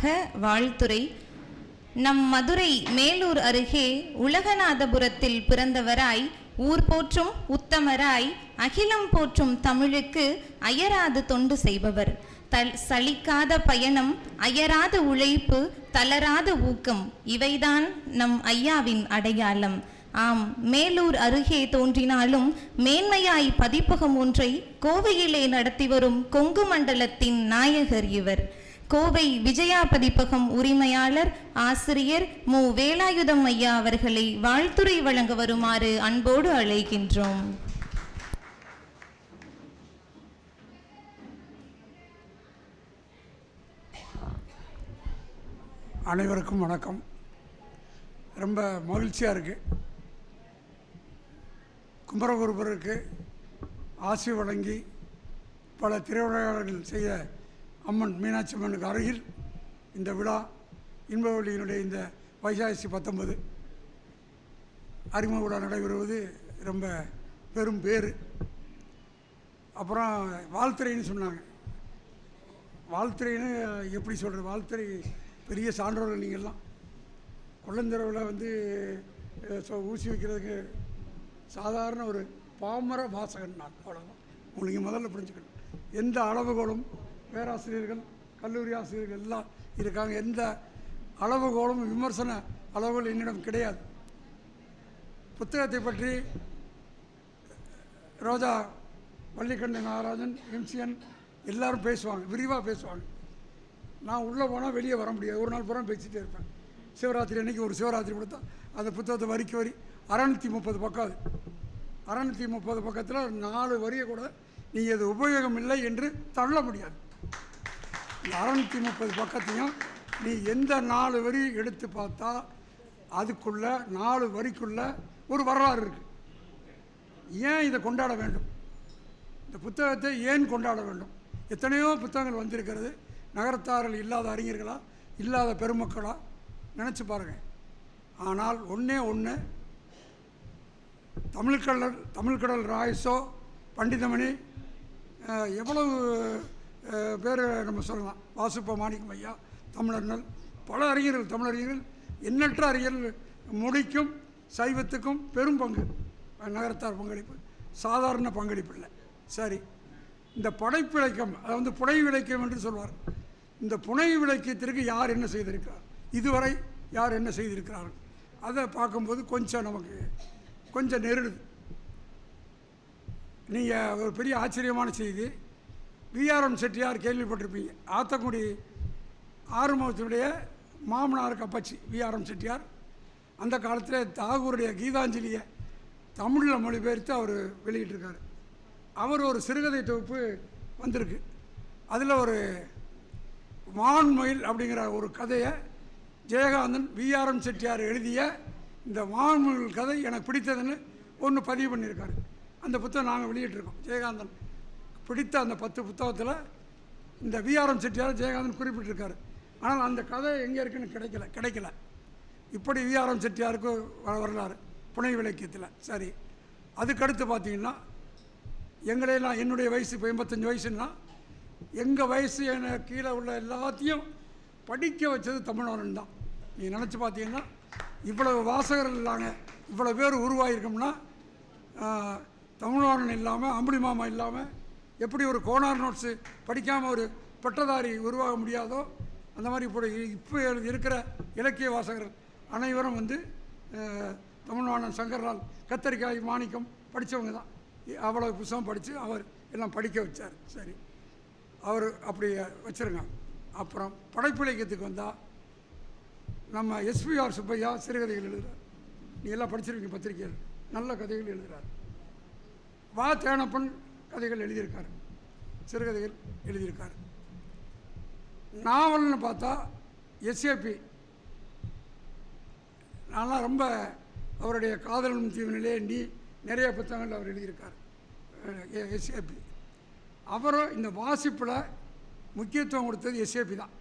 முதலாவதாக வாழ்த்துரை நம் மதுரை மேலூர் அருகே உலகநாதபுரத்தில் பிறந்தவராய் ஊர் போற்றும் உத்தமராய் அகிலம் போற்றும் தமிழுக்கு அயராது தொண்டு செய்பவர். தல் சலிக்காத பயணம் அயராத உழைப்பு தளராத ஊக்கம் இவைதான் நம் ஐயாவின் அடையாளம். ஆம் மேலூர் அருகே தோன்றினாலும் மேன்மையாய் பதிப்பகம் ஒன்றை கோவையிலே நடத்தி வரும் கொங்கு மண்டலத்தின் நாயகர் இவர். கோவை விஜயா பதிப்பகம் உரிமையாளர் ஆசிரியர் மு. வேலாயுதம் ஐயா அவர்களை வாழ்த்துரை வழங்க வருமாறு அன்போடு அழைக்கின்றோம். அனைவருக்கும் வணக்கம். ரொம்ப மகிழ்ச்சியாக இருக்குது குமரகுருபருக்கு ஆசி வழங்கி பல திருவிழாக்கள் செய்த அம்மன் மீனாட்சி அம்மனுக்கு அருகில் இந்த விழா இன்பவழியினுடைய இந்த வைசாசி பத்தொன்பது அறிமுக விழா நடைபெறுவது ரொம்ப பெரும் பேர் அப்புறம் வாழ்த்துறைன்னு சொன்னாங்க. வாழ்த்துறைன்னு எப்படி சொல்கிறது வாழ்த்துறை பெரிய சான்றோர்கள் நீங்கள்லாம். கொள்ளந்தரவில் வந்து ஊசி வைக்கிறதுக்கு சாதாரண ஒரு பாமர வாசகன் நான். அவ்வளோதான் உங்களுக்கு முதல்ல புரிஞ்சுக்கணும். எந்த அளவுகோலும் பேராசிரியர்கள் கல்லூரி ஆசிரியர்கள் எல்லாம் இருக்காங்க. எந்த அளவுகோலும் விமர்சன அளவுகள் என்னிடம் கிடையாது. புத்தகத்தை பற்றி ரோஜா பள்ளிக்கண்டு நாகராஜன் எம்சிஎன் எல்லாரும் பேசுவாங்க விரிவாக பேசுவாங்க. நான் உள்ளே போனால் வெளியே வர முடியாது. ஒரு நாள் பூரா பேசிகிட்டே இருப்பேன். சிவராத்திரி அன்றைக்கி ஒரு சிவராத்திரி கொடுத்தா அந்த புத்தகத்தை வரிக்கு வரி. அறநூற்றி முப்பது பக்கம் அது. அறநூற்றி முப்பது பக்கத்தில் நாலு வரியை கூட நீங்கள் இது உபயோகம் இல்லை என்று தள்ள முடியாது. அறநூற்றி முப்பது பக்கத்தையும் நீ எந்த நாலு வரி எடுத்து பார்த்தா அதுக்குள்ள நாலு வரிக்குள்ள ஒரு வரலாறு இருக்குது ஏன் இதை கொண்டாட வேண்டும்? இந்த புத்தகத்தை ஏன் கொண்டாட வேண்டும்? எத்தனையோ புத்தகங்கள் வந்திருக்கிறது. நகரத்தாரில் இல்லாத அறிஞர்களா? இல்லாத பெருமக்களா? நினச்சி பாருங்கள் ஆனால் ஒன்றே ஒன்று தமிழ்கடல் தமிழ்கடல் ராயசோ பண்டிதமணி எவ்வளவு பேர் நம்ம சொல்லலாம். வாசுப்ப மாணிக்கம் ஐயா தமிழர்கள் பல அறிஞர்கள் தமிழறிஞர்கள் எண்ணற்ற அறிஞர்கள் மொழிக்கும் சைவத்துக்கும் பெரும் பங்கு. நகரத்தார் பங்களிப்பு. சாதாரண பங்களிப்பு இல்லை. சரி. இந்த படைப்பிலக்கம் அதாவது வந்து புனை விளக்கம் என்று சொல்வார். இந்த புனை விளக்கத்திற்கு யார் என்ன செய்திருக்கிறார்? இதுவரை யார் என்ன செய்திருக்கிறார்கள் அதை பார்க்கும்போது கொஞ்சம் நமக்கு கொஞ்சம் நெருடுது. நீங்கள் ஒரு பெரிய ஆச்சரியமான செய்தி. விஆர்எம் செட்டியார் கேள்விப்பட்டிருப்பீங்க. ஆத்தக்குடி ஆறுமுகத்தினுடைய மாமனார் கப்பச்சி விஆர்எம் செட்டியார் அந்த காலத்தில் தாகூருடைய கீதாஞ்சலியை தமிழில் மொழிபெயர்த்து அவர் வெளியிட்டிருக்கார். அவர் ஒரு சிறுகதை தொகுப்பு வந்திருக்கு. அதில் ஒரு வான்மயில் அப்படிங்கிற ஒரு கதையை ஜெயகாந்தன் விஆர்எம் செட்டியார் எழுதிய இந்த வான்மயில் கதை எனக்கு பிடித்ததுன்னு ஒன்று பதிவு பண்ணியிருக்காரு. அந்த புத்தகம் நாங்கள் வெளியிட்டிருக்கோம். ஜெயகாந்தன் பிடித்த அந்த பத்து புத்தகத்தில் இந்த விஆர்எம் செட்டியார் ஜெயகாந்தன் குறிப்பிட்டிருக்காரு. ஆனால் அந்த கதை எங்கே இருக்குன்னு கிடைக்கல கிடைக்கல. இப்படி விஆர்எம் செட்டியாருக்கு வ- வரலாறு புனை விளக்கியத்தில். சரி. அதுக்கடுத்து பார்த்தீங்கன்னா எங்களையெல்லாம் என்னுடைய வயசு இப்போ எண்பத்தஞ்சு வயசுன்னா எங்கள் வயசு என கீழே உள்ள எல்லாத்தையும் படிக்க வச்சது தமிழ்நாடன் தான். நீங்கள் நினச்சி பார்த்தீங்கன்னா இவ்வளவு வாசகர்கள் இல்லாங்க இவ்வளோ பேர் உருவாகிருக்கோம்னா தமிழ்நாடன் இல்லாமல் அம்புலி மாமா இல்லாமல் எப்படி ஒரு கோனார் நோட்ஸு படிக்காமல் ஒரு பட்டதாரி உருவாக முடியாதோ அந்த மாதிரி இப்போ இப்போ இருக்கிற இலக்கிய வாசகர்கள் அனைவரும் வந்து அஹ், தமிழ்வாணன் சங்கர்லால் கத்தரிக்காய் மாணிக்கம் படித்தவங்க தான். அவ்வளோ புத்தகம் படித்து அவர் எல்லாம் படிக்க வச்சார். சரி. அவர் அப்படி வச்சுருங்க. அப்புறம் படைப்பு இலக்கியத்துக்கு வந்தால் நம்ம எஸ்பிஆர் சுப்பையா சிறுகதைகள் எழுதுகிறார் நீ எல்லாம் படிச்சிருக்கீங்க பத்திரிகையில். நல்ல கதைகள் எழுதுகிறார் வா தேனப்பன் கதைகள் எழுதியிருக்காரு. சிறுகதைகள் எழுதியிருக்காரு. நாவல்னு பார்த்தா எஸ்ஏபி நான்லாம் ரொம்ப அவருடைய காதலும் தீவினிலே நீ நிறைய புத்தகங்கள் அவர் எழுதியிருக்கார். எஸ்ஏபி அவரும் இந்த வாசிப்பில் முக்கியத்துவம் கொடுத்தது எஸ்ஏபி தான்.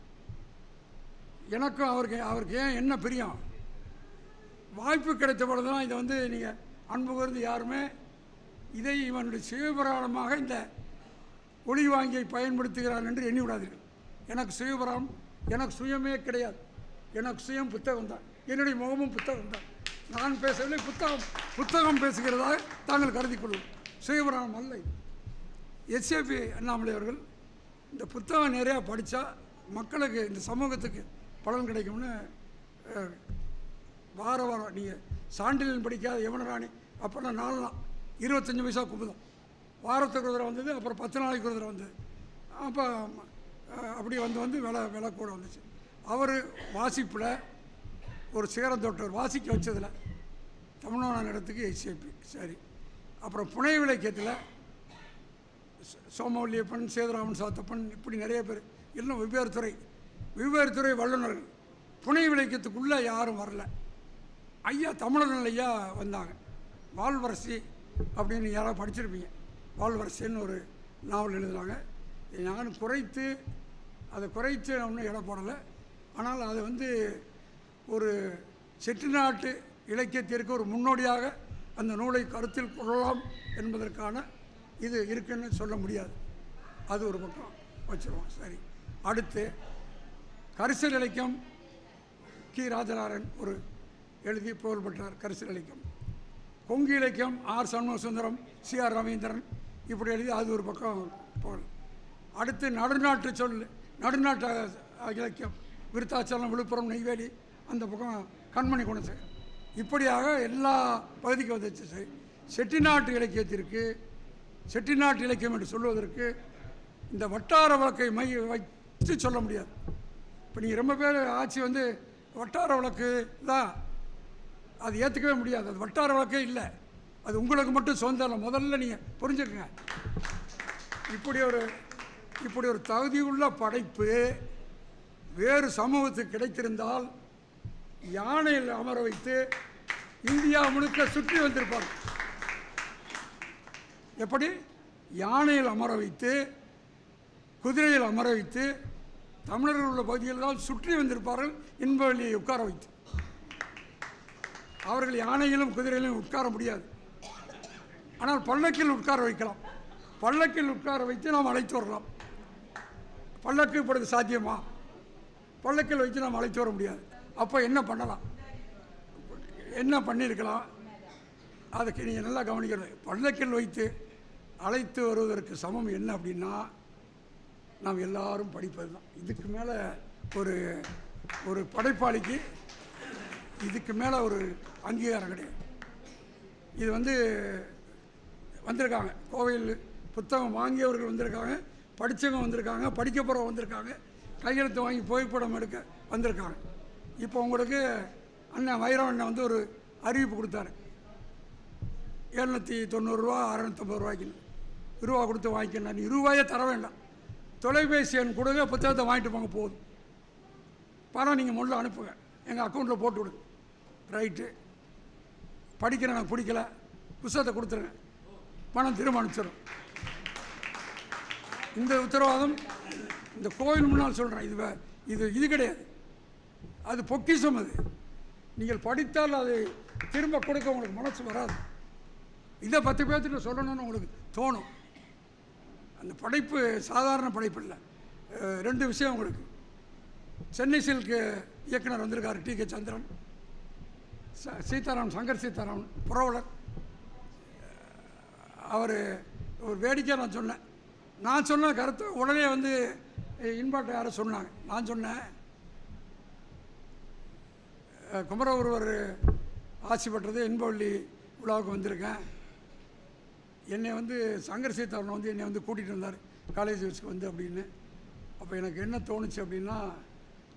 எனக்கும் அவருக்கு அவருக்கு ஏன் என்ன பிரியம்? வாய்ப்பு கிடைத்த பொழுதுலாம் இதை வந்து நீங்கள் அன்பு கூர்ந்து யாருமே இதை இவனுடைய சிவபுராணமாக இந்த ஒளி வாங்கியை பயன்படுத்துகிறார் என்று எண்ணி விடாதீர்கள் எனக்கு சிவபுராணம் எனக்கு சுயமே கிடையாது. எனக்கு சுயம் புத்தகம் தான். என்னுடைய முகமும் புத்தகம் தான். நான் பேசவில்லை புத்தகம் புத்தகம் பேசுகிறதாக தாங்கள் கருதி கொள்வோம் சுயபுராணம் அல்ல எஸ்ஏபி அண்ணாமலை அவர்கள் இந்த புத்தகம் நிறையா படித்தா மக்களுக்கு இந்த சமூகத்துக்கு பலன் கிடைக்கும்னு வார வாரம் நீங்கள் சான்றிதழ் படிக்காத யவனராணி அப்புறம் நாலு நாள் இருபத்தஞ்சி பைசா குமுதம் வாரத்துக்கு ஒரு தடவை வந்தது அப்புறம் பத்து நாளைக்கு ஒரு தடவை வந்தது. அப்போ அப்படி வந்து வந்து விலை விலை கூட வந்துச்சு. அவர் வாசிப்பில் ஒரு சிகரம் தொட்டவர் வாசிக்க வச்சதில் தமிழ்நாடு இடத்துக்கு எஸ்ஏபி சரி. அப்புறம் புனை விளக்கியத்தில் சோமவல்லியப்பன் சேதுராமன் சாத்தப்பன் இப்படி நிறைய பேர். இன்னும் வெவ்வேறு துறை வெவ்வேறு துறை வல்லுநர்கள். புனை விளக்கியத்துக்குள்ளே யாரும் வரல. ஐயா தமிழர்கள் ஐயா வந்தாங்க. வாழ்வரசி அப்படின்னு யாராவது படிச்சிருப்பீங்க. வாழ்வரசின்னு ஒரு நாவல் எழுதுனாங்க நான் குறைத்து அதை குறைத்து நான் ஒன்றும் இட போடலை. ஆனால் அது வந்து ஒரு செட்டிநாட்டு இலக்கியத்திற்கு ஒரு முன்னோடியாக அந்த நூலை கருத்தில் கொள்ளலாம் என்பதற்கான இது இருக்குன்னு சொல்ல முடியாது. அது ஒரு பக்கம் வச்சுருவோம். சரி. அடுத்து கரிசல் இலக்கியம் கி. ராஜநாராயண் ஒரு எழுதி புகழ்பெற்றார் கரிசல் இலக்கியம். கொங்கு இலக்கியம் R Shanmugasundaram C R Ravindran. இப்படி எழுதி அது ஒரு பக்கம் போகணும் அடுத்து நடுநாட்டு சொல் நடுநாட்டு இலக்கியம் விருத்தாச்சலம் விழுப்புரம் நெய்வேலி அந்த பக்கம் கண்மணி குணசேகர். இப்படியாக எல்லா பகுதிக்கும் வந்துச்சு செட்டிநாட்டு இலக்கியத்திற்கு செட்டிநாட்டு இலக்கியம் என்று சொல்வதற்கு இந்த வட்டார வழக்கை மை வைத்து சொல்ல முடியாது. இப்போ நீங்கள் ரொம்ப பேர் ஆட்சி வந்து வட்டார வழக்கு தான். அது ஏற்றுக்கவே முடியாது. அது வட்டார வழக்கே இல்லை. அது உங்களுக்கு மட்டும் சொந்தம் முதல்ல நீங்கள் புரிஞ்சுக்கங்க. இப்படி ஒரு இப்படி ஒரு தகுதியுள்ள படைப்பு வேறு சமூகத்துக்கு கிடைத்திருந்தால் யானையில் அமர வைத்து இந்தியா முழுக்க சுற்றி வந்திருப்பார். எப்படி? யானையில் அமர வைத்து குதிரையில் அமர வைத்து தமிழர்கள் உள்ள பகுதிகளெல்லாம் சுற்றி வந்திருப்பார்கள். இன்பவெளியை உட்கார வைத்து. அவர்கள் யானையிலும் குதிரையிலும் உட்கார முடியாது. ஆனால் பல்லக்கில் உட்கார வைக்கலாம். பல்லக்கில் உட்கார வைத்து நாம் அழைத்து வரலாம். பல்லக்கு இப்பொழுது சாத்தியமா? பல்லக்கில் வைத்து நாம் அழைத்து வர முடியாது. அப்போ என்ன பண்ணலாம்? என்ன பண்ணியிருக்கலாம்? அதுக்கு நீங்கள் நல்லா கவனிக்கணும். பல்லக்கில் வைத்து அழைத்து வருவதற்கு சமம் என்ன அப்படின்னா நாம் எல்லாரும் படிப்பது தான் இதுக்கு மேலே ஒரு ஒரு படைப்பாளிக்கு இதுக்கு மேலே ஒரு அங்கீகாரம் கிடையாது. இது வந்து வந்திருக்காங்க. கோவையில் புத்தகம் வாங்கியவர்கள் வந்திருக்காங்க படித்தவங்க வந்திருக்காங்க படிக்க போகிறவங்க வந்திருக்காங்க கையெழுத்து வாங்கி புகைப்படம் எடுக்க வந்திருக்காங்க. இப்போ உங்களுக்கு அண்ணன் வைரம் அண்ணன் வந்து ஒரு அறிவிப்பு கொடுத்தாரு. எழுநூற்றி தொண்ணூறுரூவா அறநூற்றம்பது ரூபாய்க்கு ரூபா கொடுத்து வாங்கிக்கணும் நீ ரூபாயே தர வேண்டாம். தொலைபேசி எண் கொடுங்க புத்தகத்தை வாங்கிட்டு போங்க போதும். பணம் நீங்கள் முதல்ல அனுப்புங்க. எங்கள் அக்கௌண்ட்டில் போட்டு விடுங்க. ரைட்டு படிக்கிற எனக்கு பிடிக்கல. புத்தகத்தை கொடுத்துருங்க. பணம் திரும்ப அனுப்பிச்சிடும் இந்த உத்தரவாதம் இந்த கோவில் முன்னால் சொல்கிறேன் இது இது இது கிடையாது. அது பொக்கிஷம் அது. நீங்கள் படித்தால் அது திரும்ப கொடுக்க உங்களுக்கு மனசு வராது. இதை பத்து பேர்த்துட்டு சொல்லணும்னு உங்களுக்கு தோணும். அந்த படைப்பு சாதாரண படைப்பு இல்லை. ரெண்டு விஷயம் உங்களுக்கு. சென்னை சில்க்கு இயக்குனர் வந்திருக்காரு டி கே சந்திரன். ச- சங்கர் சீதாராமன் புரவலர். அவர் ஒரு வேடிக்கை நான் சொன்னேன். நான் சொன்ன கருத்து உடனே வந்து இன்பாட்டை யாரும் சொன்னாங்க. நான் சொன்னேன். குமர ஒருவர் ஆட்சி பெற்றது இன்பவள்ளி விழாவுக்கு வந்திருக்கேன். என்னை வந்து சங்கர் சீதாராமன் வந்து என்னை வந்து கூட்டிகிட்டு வந்தார். காலேஜ் வச்சுக்கு வந்து அப்படின்னு. அப்போ எனக்கு என்ன தோணுச்சு அப்படின்னா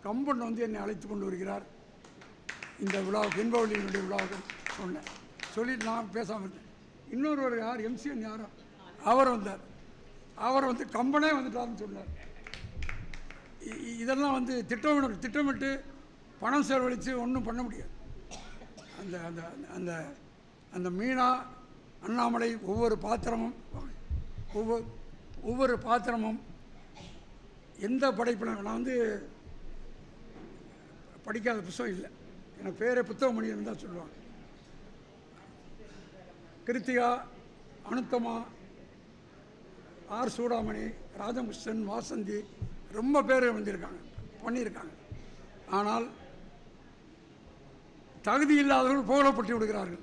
கம்பன் வந்து என்னை அழைத்து கொண்டு வருகிறார். இந்த விழாவுக்கு இன்பவழியினுடைய விழாவுக்கு சொன்னேன். சொல்லிட்டு நான் பேசாமல் இருந்தேன். இன்னொருவர் யார்? எம்சிஎன் யாரோ? அவர் வந்தார். அவர் வந்து கம்பனே வந்துட்டாருன்னு சொன்னார். இதெல்லாம் வந்து திட்டமிட திட்டமிட்டு பணம் செலவழித்து ஒன்றும் பண்ண முடியாது. அந்த அந்த அந்த அந்த மீனா அண்ணாமலை ஒவ்வொரு பாத்திரமும் ஒவ்வொரு ஒவ்வொரு பாத்திரமும் எந்த படைப்பில் நான் வந்து படிக்காத புஸ்தகம் இல்லை. எனக்கு பேரே புத்தகமணின்னு தான் சொல்லுவாங்க. கிருத்திகா அனுத்தமா ஆர் சூடாமணி ராஜகிருஷ்ணன் வாசந்தி ரொம்ப பேர் வந்திருக்காங்க பண்ணியிருக்காங்க ஆனால் தகுதி இல்லாதவர்கள் புகழப்பட்டு விடுகிறார்கள்.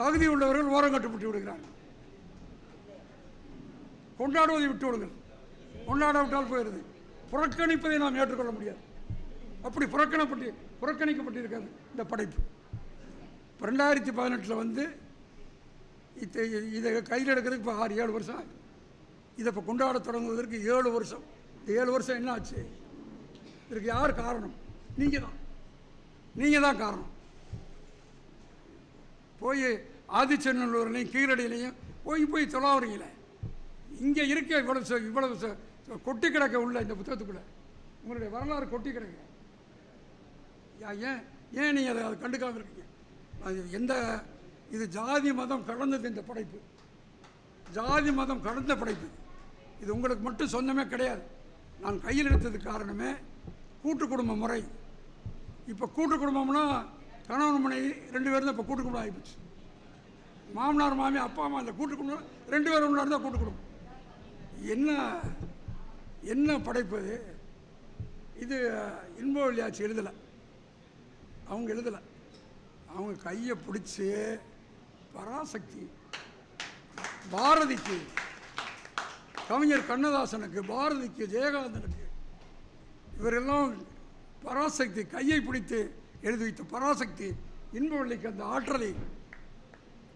தகுதி உள்ளவர்கள் ஓரங்கட்டப்பட்டு விடுகிறார்கள். கொண்டாடுவதை விட்டு விடுங்கள். கொண்டாடாவிட்டால் போயிடுது புறக்கணிப்பதை நாம் ஏற்றுக்கொள்ள முடியாது. அப்படி புறக்கணப்பட்டு புறக்கணிக்கப்பட்டிருக்காது இந்த படைப்பு. இப்போ ரெண்டாயிரத்தி பதினெட்டில் வந்து இதை இதை கையில் எடுக்கிறதுக்கு இப்போ ஆறு ஏழு வருஷம் ஆகுது. இதை இப்போ கொண்டாட தொடங்குவதற்கு ஏழு வருஷம். இந்த ஏழு வருஷம் என்ன ஆச்சு? இதற்கு யார் காரணம்? நீங்கள் தான் நீங்கள் தான் காரணம். போய் ஆதிச்சநல்லூர்லையும் கீழடியிலையும் போய் போய் தொலாவுறீங்களே இங்கே இருக்க இவ்வளவு இவ்வளவு கொட்டி கிடக்க உள்ள இந்த புத்தகத்துக்குள்ள. உங்களுடைய வரலாறு கொட்டி கிடக்க. ஏன் ஏன் நீங்கள் அதை அதை கண்டுக்காமல் இருக்கீங்க? அது எந்த இது ஜாதி மதம் கடந்தது இந்த படைப்பு. ஜாதி மதம் கடந்த படைப்பு. இது உங்களுக்கு மட்டும் சொந்தமே கிடையாது. நான் கையில் எடுத்ததுக்கு காரணமே கூட்டு குடும்ப முறை. இப்போ கூட்டு குடும்பம்னா கணவன் மனைவி ரெண்டு பேரும் தான் இப்போ கூட்டு குடும்பம் ஆகிப்போச்சு. மாமனார் மாமி அப்பா அம்மா இந்த கூட்டு குடும்பம் ரெண்டு பேரும் ஒன்றா தான் கூட்டு குடும்பம். என்ன என்ன படைப்பு இது இது இன்பவழியாச்சு எழுதலை. அவங்க எழுதலை. அவங்க கையை பிடிச்சி பராசக்தி பாரதிக்கு கவிஞர் கண்ணதாசனுக்கு பாரதிக்கு ஜெயகாந்தனுக்கு இவரெல்லாம் பராசக்தி கையை பிடித்து எழுதி வைத்த பராசக்தி இன்பவள்ளிக்கு அந்த ஆற்றலை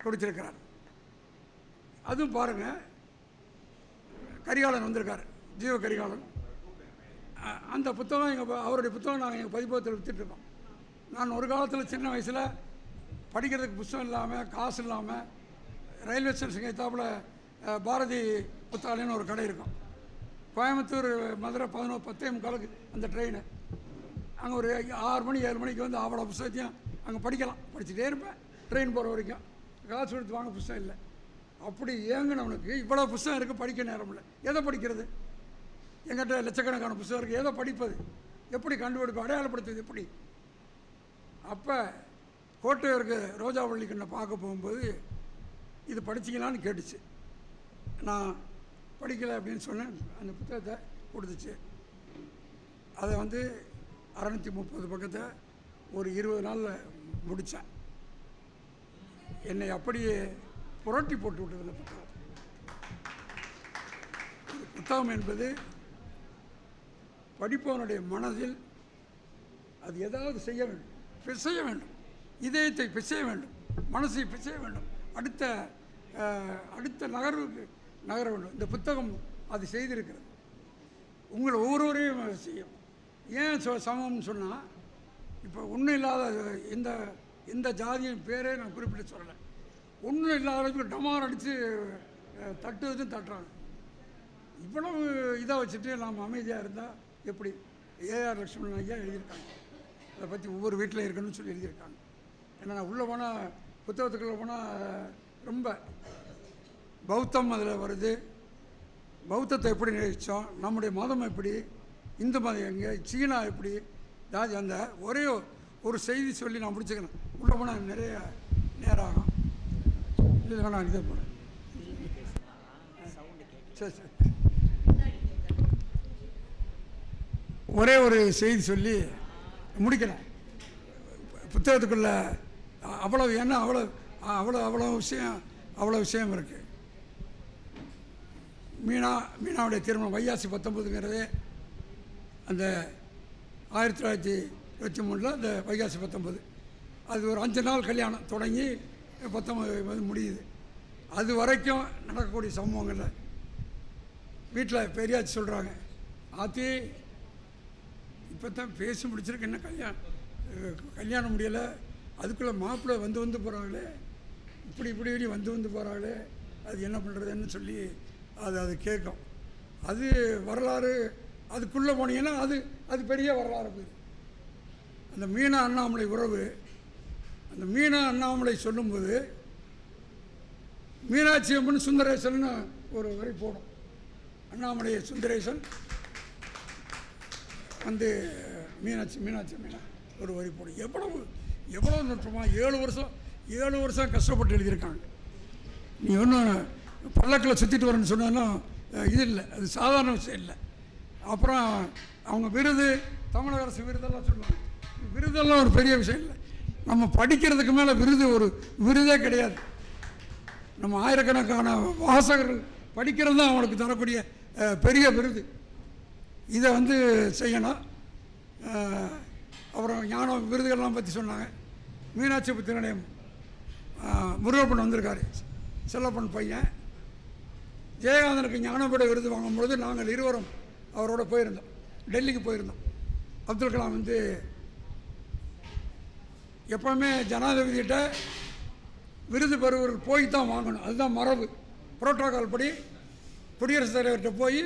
கொடுத்திருக்கிறார். அதுவும் பாருங்க கரிகாலன் வந்திருக்கார் ஜீவ கரிகாலன். அந்த புத்தகம் எங்கள் அவருடைய புத்தகம் நாங்கள் எங்கள் பதிப்பகத்தில் விற்றுட்ருக்கோம் நான் ஒரு காலத்தில் சின்ன வயசில் படிக்கிறதுக்கு புத்தகம் இல்லாமல் காசு இல்லாமல் ரயில்வே ஸ்டேஷன் எத்தாப்புல பாரதி புத்தகாலயம்னு ஒரு கடை இருக்கும். கோயம்புத்தூர் மதுரை பதினோரு பத்தே முக்காலுக்கு அந்த ட்ரெயின் அங்கே ஒரு ஆறு மணி ஏழு மணிக்கு வந்து அவ்வளோ புத்தகத்தையும் அங்கே படிக்கலாம். படிச்சுட்டே இருப்பேன். ட்ரெயின் போகிற வரைக்கும். காசு கொடுத்து வாங்க புத்தகம் இல்லை. அப்படி ஏங்கினவனுக்கு இவ்வளோ புத்தகம் இருக்குது படிக்க நேரம் இல்லை. எதை படிக்கிறது? எங்கிட்ட லட்சக்கணக்கான புத்தகம் இருக்குது எதை படிப்பது? எப்படி கண்டுபிடிப்பு? அடையாளப்படுத்துவது எப்படி? அப்போ கோட்டையூருக்கு ரோஜாவள்ளி கண்ணை பார்க்க போகும்போது இது படிச்சீங்களான்னு கேட்டுச்சு. நான் படிக்கலை அப்படின்னு சொன்னேன். அந்த புத்தகத்தை கொடுத்துச்சு. அதை வந்து அறநூற்றி முப்பது பக்கத்தை ஒரு இருபது நாளில் முடித்தேன் என்னை அப்படியே புரட்டி போட்டு விட்டது அந்த புத்தகம். புத்தகம் என்பது படிப்பவனுடைய மனதில் அது ஏதாவது செய்ய வேண்டும். பிசைய வேண்டும். இதயத்தை பிசைய வேண்டும். மனசை பிசைய வேண்டும். அடுத்த அடுத்த நகர்வுக்கு நகர வேண்டும். இந்த புத்தகம் அது செய்திருக்கிறது. உங்களை ஒவ்வொருவரையும் செய்யும். ஏன் சொ சமம்னு சொன்னால் இப்போ ஒன்றும் இல்லாத இந்த இந்த ஜாதியின் பேரே நான் குறிப்பிட்டு சொல்லலை. ஒன்றும் இல்லாதவங்களுக்கு டமார் அடித்து தட்டுவதும் தட்டுறாங்க. இவ்வளவு இதாக வச்சுட்டு நாம் அமைதியாக இருந்தால் எப்படி? ஏஆர் லட்சுமணன் ஐயா எழுதியிருக்காங்க. அதை பற்றி ஒவ்வொரு வீட்டில் இருக்கணும்னு சொல்லி எழுதியிருக்காங்க. ஏன்னா நான் உள்ளே போனால் புத்தகத்துக்குள்ளே போனால் ரொம்ப பௌத்தம் அதில் வருது. பௌத்தத்தை எப்படி நினைச்சோம் நம்முடைய மதம் எப்படி? இந்து மதம் எங்கே? சீனா எப்படி? ஜாதி அந்த ஒரே ஒரு செய்தி சொல்லி நான் முடிச்சுக்கிறேன். உள்ளே போனால் நிறைய நேரம் ஆகும் இல்லை நான் இதே போகிறேன் சரி சரி. ஒரே ஒரு செய்தி சொல்லி முடிக்கிறேன் புத்தகத்துக்குள்ள அ- அவ்வளவு ஏன்னா அவ்வளோ அவ்வளோ அவ்வளோ விஷயம் அவ்வளோ விஷயம் இருக்குது மீனா மீனாவுடைய திருமணம் வைகாசி பத்தொம்பதுங்கிறது அந்த ஆயிரத்தி தொள்ளாயிரத்தி இருபத்தி மூணில் அந்த வைகாசி பத்தொம்பது அது ஒரு அஞ்சு நாள் கல்யாணம் தொடங்கி பத்தொம்பது வந்து முடியுது. அது வரைக்கும் நடக்கக்கூடிய சம்பவங்களில் வீட்டில் பெரியாச்சு சொல்கிறாங்க ஆத்தி இப்போ தான் பேசி முடிச்சிருக்கு. என்ன கல்யாணம்? கல்யாணம் முடியலை. அதுக்குள்ளே மாப்பிள்ளை வந்து வந்து போகிறாங்களே இப்படி இப்படி இப்படி வந்து வந்து போகிறாங்களே அது என்ன பண்ணுறதுன்னு சொல்லி அது அது கேட்கும். அது வரலாறு அதுக்குள்ளே போனீங்கன்னா அது அது பெரிய வரலாறு போயிடும் அந்த மீனா அண்ணாமலை உறவு அந்த மீனா அண்ணாமலை சொல்லும்போது மீனாட்சி அம்மன் சுந்தரேசன் ஒரு வரி போடும். அண்ணாமலை சுந்தரேசன் வந்து மீனாட்சி மீனாட்சி மீனா ஒரு வரி போடும் எவ்வளவு எவ்வளவு நுட்பமாக ஏழு வருஷம் ஏழு வருஷம் கஷ்டப்பட்டு எழுதியிருக்காங்க. நீ ஒன்றும் பல்லக்கில் சுற்றிட்டு வரேன்னு சொன்னாலும் இது இல்லை. அது சாதாரண விஷயம் இல்லை. அப்புறம் அவங்க விருது தமிழக அரசு விருதெல்லாம் சொல்லுவாங்க. விருதெல்லாம் ஒரு பெரிய விஷயம் இல்லை. நம்ம படிக்கிறதுக்கு மேலே விருது ஒரு விருதே கிடையாது. நம்ம ஆயிரக்கணக்கான வாசகர்கள் படிக்கிறது தான் அவங்களுக்கு தரக்கூடிய பெரிய விருது. இதை வந்து செய்யணும். அப்புறம் ஞான விருதுகள்லாம் பற்றி சொன்னாங்க. மீனாட்சி புத்தி நிலையம் முருகப்பன் வந்திருக்காரு. செல்லப்பன் பையன். ஜெயகாந்தனுக்கு ஞானபீட விருது வாங்கும்பொழுது நாங்கள் இருவரும் அவரோட போயிருந்தோம். டெல்லிக்கு போயிருந்தோம். அப்துல் கலாம் வந்து எப்போவுமே ஜனாதிபதிகிட்ட விருது பெறுவர்கள் போய் தான் வாங்கணும். அதுதான் மரபு. புரோட்டோகால் படி குடியரசுத் தலைவர்கிட்ட போய்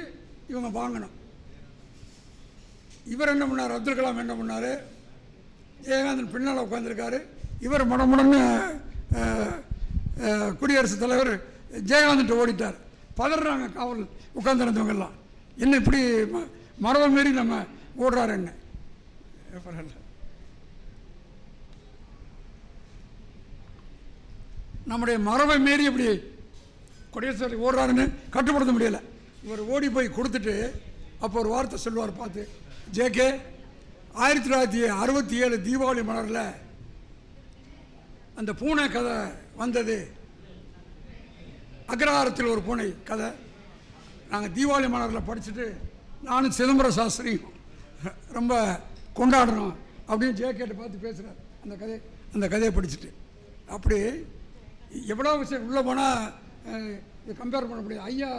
இவங்க வாங்கணும். இவர் என்ன பண்ணார்? அப்துல் கலாம் என்ன பண்ணார்? ஜெயகாந்தன் பின்னால் உட்காந்துருக்காரு இவர் மடமுடன்னு குடியரசுத் தலைவர் ஜெயகாந்தன்ட்ட ஓடிட்டார். பதறாங்க காவல் உட்காந்துருந்தவங்கெல்லாம் என்ன இப்படி ம- மரபை மீறி நம்ம ஓடுறாரு என்ன? நம்முடைய மரபை மீறி இப்படி குடியரசுத் ஓடுறாருன்னு கட்டுப்படுத்த முடியலை. இவர் ஓடி போய் கொடுத்துட்டு அப்போ ஒரு வார்த்தை சொல்லுவார் பார்த்து. ஜேகே ஆயிரத்தி தொள்ளாயிரத்தி அறுபத்தி ஏழு தீபாவளி மலரில் அந்த பூனை கதை வந்தது. அக்ரஹாரத்தில் ஒரு பூனை கதை. நாங்கள் தீபாவளி மலரில் படிச்சுட்டு நானும் சிதம்பரம் சாஸ்திரியும் ரொம்ப கொண்டாடுறோம் அப்படின்னு ஜேகேட்ட பார்த்து பேசுகிறார் அந்த கதை அந்த கதையை படிச்சுட்டு. அப்படி எவ்வளோ விஷயம் உள்ளே போனால் கம்பேர் பண்ண முடியாது. ஐயா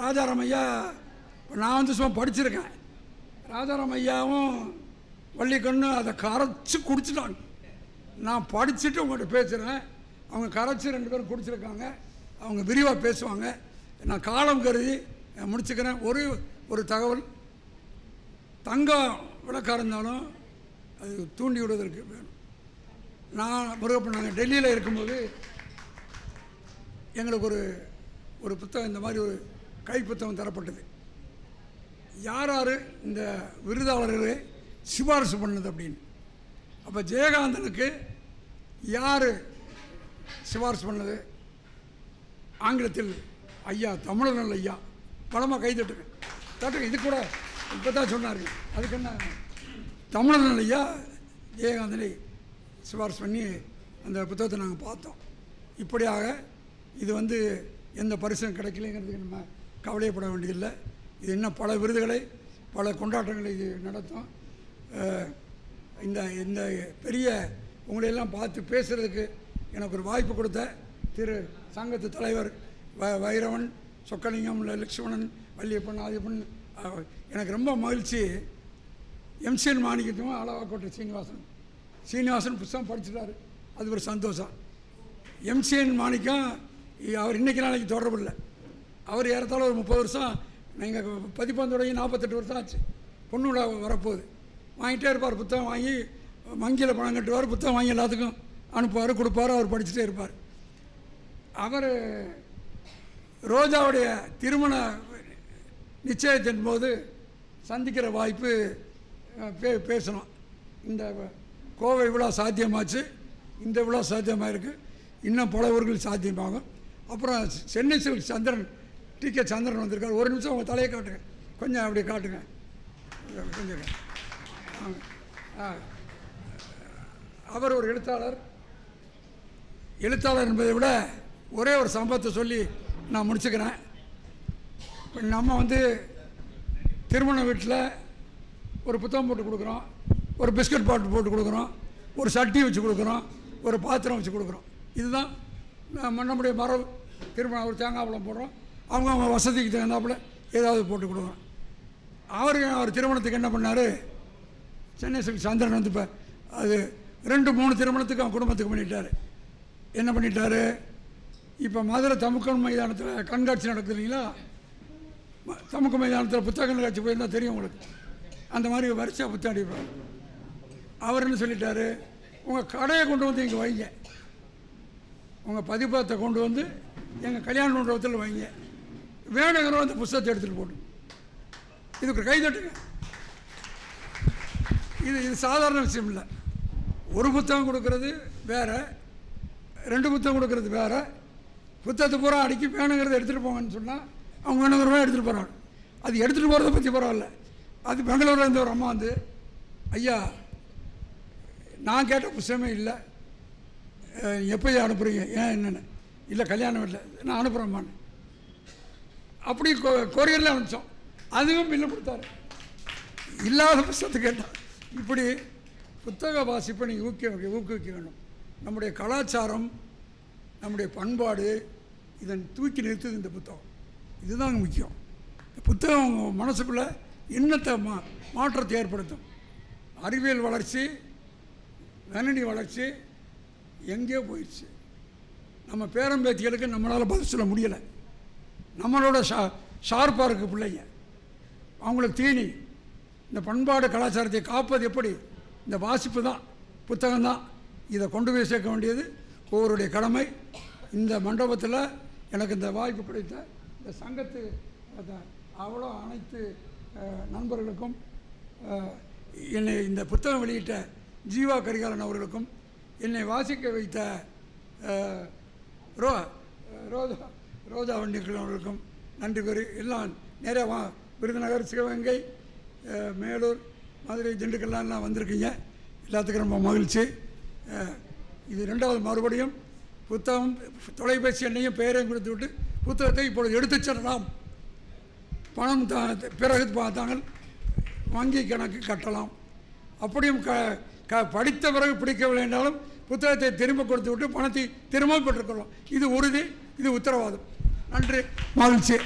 ராஜாராம் ஐயா நான் வந்து சும்மா படிச்சிருக்கேன். ராஜாராம் ஐயாவும் வள்ளிக்கண்ணும் அதை கரைச்சி குடிச்சிட்டாங்க. நான் படிச்சுட்டு உங்கள்கிட்ட பேசுகிறேன் அவங்க கரைச்சி ரெண்டு பேரும் குடிச்சிருக்காங்க. அவங்க விரிவாக பேசுவாங்க. நான் காலம் கருதி முடிச்சுக்கிறேன். ஒரு ஒரு தகவல். தங்கம் விளக்காக இருந்தாலும் அது தூண்டி விடுவதற்கு வேணும். நான் முருகப்பன் நாங்கள் டெல்லியில் இருக்கும்போது எங்களுக்கு ஒரு ஒரு புத்தகம் இந்த மாதிரி ஒரு கை புத்தகம் தரப்பட்டது. யார் யார் இந்த விருதாளர்களை சிபாரிசு பண்ணது அப்படின்னு. அப்போ ஜெயகாந்தனுக்கு யார் சிபாரிசு பண்ணது? ஆங்கிலத்தில் ஐயா தமிழர்கள் ஐயா. பலமாக கை தட்டுங்க. தட்டுங்க இது கூட இப்போ தான் சொன்னார். அதுக்கு என்ன? தமிழர்கள் ஐயா ஜெயகாந்தனை சிபாரிசு பண்ணி அந்த புத்தகத்தை நாங்கள் பார்த்தோம். இப்படியாக இது வந்து எந்த பரிசும் கிடைக்கலங்கிறதுக்கு நம்ம கவலையப்பட வேண்டியதில்லை. இது இன்னும் பல விருதுகளை பல கொண்டாட்டங்களை இது நடத்தும். இந்த இந்த பெரிய உங்களையெல்லாம் பார்த்து பேசுகிறதுக்கு எனக்கு ஒரு வாய்ப்பு கொடுத்த திரு சங்கத்து தலைவர் வ வைரவன் சொக்கலிங்கம் லட்சுமணன் வள்ளியப்பன் ஆதியப்பன் எனக்கு ரொம்ப மகிழ்ச்சி. எம்சிஎன் மாணிக்கத்தும் அளவாக்கோட்டை சீனிவாசன். சீனிவாசன் புத்தகம் படிச்சிட்டாரு. அது ஒரு சந்தோஷம். எம்சிஎன் மாணிக்கம் அவர் இன்னைக்கு நாளைக்கு தொடர்பு இல்லை. அவர் ஏறத்தாழ ஒரு முப்பது வருஷம் நீங்கள் பதிப்பான் தொடங்கி நாற்பத்தெட்டு வருஷம் ஆச்சு. பொண்ணு வரப்போகுது. வாங்கிட்டே இருப்பார் புத்தகம் வாங்கி வங்கியில் பணம் கட்டுவார் புத்தகம் வாங்கி எல்லாத்துக்கும் அனுப்புவார் கொடுப்பார் அவர் படிச்சுட்டே இருப்பார். அவர் ரோஜாவுடைய திருமண நிச்சயத்தின் போது சந்திக்கிற வாய்ப்பு பே பேசணும். இந்த கோவை விழா சாத்தியமாச்சு. இந்த விழா சாத்தியமாயிருக்கு. இன்னும் பல ஊர்கள் சாத்தியமாகும். அப்புறம் Chennai silk Chandran T K Chandran வந்திருக்கார். ஒரு நிமிஷம் உங்கள் தலையை காட்டுங்க. கொஞ்சம் அப்படி காட்டுங்க. கொஞ்சம். ஆ. ஆ. அவர் ஒரு எழுத்தாளர். எழுத்தாளர் என்பதை விட ஒரே ஒரு சம்பவத்தை சொல்லி நான் முடிச்சுக்கிறேன். இப்போ நம்ம வந்து திருமண வீட்டில் ஒரு புத்தகம் போட்டு கொடுக்குறோம். ஒரு பிஸ்கட் பாட்டு போட்டு கொடுக்குறோம். ஒரு சட்டி வச்சு கொடுக்குறோம். ஒரு பாத்திரம் வச்சு கொடுக்குறோம். இதுதான் நம்ம நம்முடைய மரபு. திருமணம் ஒரு தேங்காய் பழம் போடுறோம். அவங்க அவங்க வசதிக்கு தகுந்தாப்புல ஏதாவது போட்டு கொடுக்குறோம் அவர் அவர் திருமணத்துக்கு என்ன பண்ணார்? சென்னை சில்க் சந்திரன் வந்து இப்போ அது ரெண்டு மூணு திருமணத்துக்கு அவன் குடும்பத்துக்கு பண்ணிட்டார். என்ன பண்ணிட்டாரு? இப்போ மதுரை தமுக்கன் மைதானத்தில் கண்காட்சி நடக்குது இல்லைங்களா? ம- மைதானத்தில் புத்தக கண்காட்சி போயிருந்தால் தெரியும் உங்களுக்கு. அந்த மாதிரி வரிசையாக புத்தகம் அவர் என்ன சொல்லிட்டாரு? உங்கள் கடையை கொண்டு வந்து இங்கே வைங்க. உங்கள் பதிப்பத்தை கொண்டு வந்து எங்கள் கல்யாண மண்டபத்தில் வைங்க. வேணுங்கிறோம் அந்த புஸ்தகத்தை எடுத்துகிட்டு போகணும். இதுக்கு கை தட்டுங்க. இது இது சாதாரண விஷயம் இல்லை. ஒரு புத்தகம் கொடுக்கறது வேறு ரெண்டு புத்தகம் கொடுக்கறது வேறு. புத்தகத்தை பூரா அடிக்கி வேணுங்கிறத எடுத்துகிட்டு போங்கன்னு சொன்னால் அவங்க வேணுங்கிறத எடுத்துகிட்டு போகிறாங்க அது எடுத்துகிட்டு போகிறத பற்றி பரவாயில்ல. அது பெங்களூரில் இருந்த ஒரு அம்மா வந்து ஐயா நான் கேட்ட புஸ்தகமே இல்லை. அஹ், எப்போ அனுப்புகிறீங்க ஏன் என்னென்னு? இல்லை கல்யாணம் இல்லை நான் அனுப்புகிறேம்மான்னு அப்படி கொ கொரியரில் அனுப்பிச்சோம். அதுவும் பில்லு கொடுத்தாரு. இல்லாத புஸ்தகத்தை கேட்டால் இப்படி புத்தக வாசிப்பை நீங்கள் ஊக்க ஊக்குவிக்க வேண்டும் நம்முடைய கலாச்சாரம் நம்முடைய பண்பாடு இதன் தூக்கி நிறுத்துது இந்த புத்தகம். இதுதான் முக்கியம். இந்த புத்தகம் மனசுக்குள்ளே இன்னத்தை மா மாற்றத்தை ஏற்படுத்தும். அறிவியல் வளர்ச்சி கணினி வளர்ச்சி எங்கேயோ போயிடுச்சு. நம்ம பேரம்பேத்திகளுக்கு நம்மளால் பதில் சொல்ல முடியலை. நம்மளோட ஷா ஷார்ப்பாக இருக்குது பிள்ளைங்க. அவங்களுக்கு தீனி இந்த பண்பாடு கலாச்சாரத்தை காப்பது எப்படி? இந்த வாசிப்பு தான் புத்தகம் தான். இதை கொண்டு போய் சேர்க்க வேண்டியது ஒவ்வொருடைய கடமை. இந்த மண்டபத்தில் எனக்கு இந்த வாய்ப்பு கிடைத்த இந்த சங்கத்து அவ்வளோ அனைத்து நண்பர்களுக்கும் என்னை இந்த புத்தகம் வெளியிட்ட ஜீவா கரிகாலன் அவர்களுக்கும் என்னை வாசிக்க வைத்த ரோ ரோஜா ரோஜா வண்டிகள் அவர்களுக்கும் நன்றி கூறி எல்லாம் நிறைய வா விருதுநகர் சிவகங்கை மேலூர் மதுரை திண்டுக்கல்லாம் எல்லாம் வந்திருக்கீங்க. எல்லாத்துக்கும் ரொம்ப மகிழ்ச்சி. இது ரெண்டாவது மறுபடியும் புத்தகம் தொலைபேசி எண்ணையும் பெயரையும் கொடுத்து விட்டு புத்தகத்தை இப்பொழுது எடுத்துச் செல்லலாம். பணம் தா பிறகு பா- தாங்கள் வங்கி கணக்கு கட்டலாம். அப்படியும் க க படித்த பிறகு பிடிக்கவில்லை என்றாலும் புத்தகத்தை திரும்ப கொடுத்து விட்டு பணத்தை திரும்ப பெற்றுக்கொள்ளலாம் இது உறுதி இது உத்தரவாதம். நன்றி. மகிழ்ச்சி.